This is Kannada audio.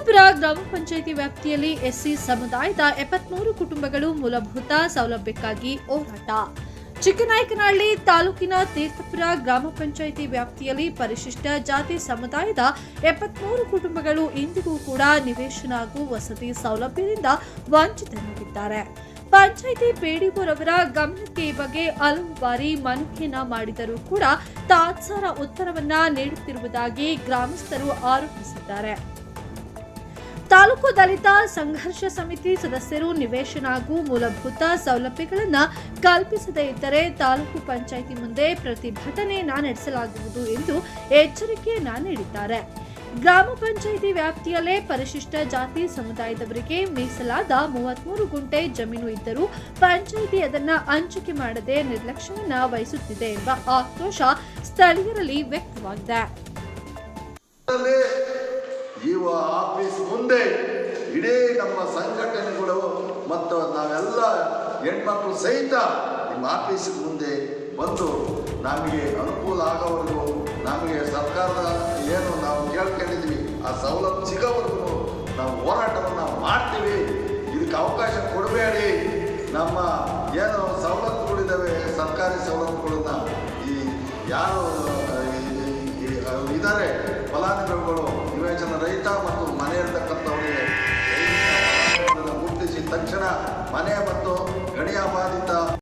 ತೀರ್ಥಪುರ ಗ್ರಾಮ ಪಂಚಾಯಿತಿ ವ್ಯಾಪ್ತಿಯಲ್ಲಿ ಎಸ್ಸಿ ಸಮುದಾಯದ ಎಪ್ಪತ್ಮೂರು ಕುಟುಂಬಗಳು ಮೂಲಭೂತ ಸೌಲಭ್ಯಕ್ಕಾಗಿ ಹೋರಾಟ. ಚಿಕ್ಕನಾಯಕನಹಳ್ಳಿ ತಾಲೂಕಿನ ತೀರ್ಥಪುರ ಗ್ರಾಮ ಪಂಚಾಯಿತಿ ವ್ಯಾಪ್ತಿಯಲ್ಲಿ ಪರಿಶಿಷ್ಟ ಜಾತಿ ಸಮುದಾಯದ ಎಪ್ಪತ್ಮೂರು ಕುಟುಂಬಗಳು ಇಂದಿಗೂ ಕೂಡ ನಿವೇಶನ ಹಾಗೂ ವಸತಿ ಸೌಲಭ್ಯದಿಂದ ವಂಚಿತರಾಗಿದ್ದಾರೆ. ಪಂಚಾಯಿತಿ ಪಿಡಿಒರವರ ಗಮನಕ್ಕೆ ಈ ಬಗ್ಗೆ ಹಲವು ಬಾರಿ ಮನವಿಯನ್ನ ಮಾಡಿದರೂ ಕೂಡ ತಾತ್ಸಾರ ಉತ್ತರವನ್ನ ನೀಡುತ್ತಿರುವುದಾಗಿ ಗ್ರಾಮಸ್ಥರು ಆರೋಪಿಸಿದ್ದಾರೆ. ತಾಲೂಕು ದಲಿತ ಸಂಘರ್ಷ ಸಮಿತಿ ಸದಸ್ಯರು ನಿವೇಶನ ಹಾಗೂ ಮೂಲಭೂತ ಸೌಲಭ್ಯಗಳನ್ನು ಕಲ್ಪಿಸದೇ ಇದ್ದರೆ ತಾಲೂಕು ಪಂಚಾಯಿತಿ ಮುಂದೆ ಪ್ರತಿಭಟನೆಯನ್ನ ನಡೆಸಲಾಗುವುದು ಎಂದು ಎಚ್ಚರಿಕೆಯನ್ನ ನೀಡಿದ್ದಾರೆ ಗ್ರಾಮ ಪಂಚಾಯಿತಿ ವ್ಯಾಪ್ತಿಯಲ್ಲೇ ಪರಿಶಿಷ್ಟ ಜಾತಿ ಸಮುದಾಯದವರಿಗೆ ಮೀಸಲಾದ ಮೂವತ್ಮೂರು ಗುಂಟೆ ಜಮೀನು ಇದ್ದರೂ ಪಂಚಾಯಿತಿ ಅದನ್ನು ಹಂಚಿಕೆ ಮಾಡದೆ ನಿರ್ಲಕ್ಷ್ಯವನ್ನ ವಹಿಸುತ್ತಿದೆ ಎಂಬ ಆಕ್ರೋಶ ಸ್ಥಳೀಯರಲ್ಲಿ ವ್ಯಕ್ತವಾಗಿದೆ. ಮುಂದೆ ಇಡೀ ನಮ್ಮ ಸಂಘಟನೆಗಳು ಮತ್ತು ನಾವೆಲ್ಲ ಹೆಣ್ಮಕ್ಳು ಸಹಿತ ನಿಮ್ಮ ಆಫೀಸ್ ಮುಂದೆ ಬಂದು ನಮಗೆ ಅನುಕೂಲ ಆಗೋವರೆಗೂ ನಮಗೆ ಸರ್ಕಾರದ ಏನು ನಾವು ಕೇಳ್ಕೊಂಡಿದ್ವಿ ಆ ಸವಲತ್ತು ಸಿಗೋವರೆಗೂ ನಾವು ಹೋರಾಟವನ್ನು ಮಾಡ್ತೀವಿ. ಇದಕ್ಕೆ ಅವಕಾಶ ಕೊಡಬೇಡಿ. ನಮ್ಮ ಏನು ಸವಲತ್ತುಗಳಿದ್ದಾವೆ ಸರ್ಕಾರಿ ಸವಲತ್ತುಗಳನ್ನ ಈ ಯಾರು ಇದ್ದಾರೆ ಫಲಾನುಭವಿಗಳು ಮನೆ ಮತ್ತು ಗಡಿಯಾಬಾಧಿತ ಬಾಧಿತ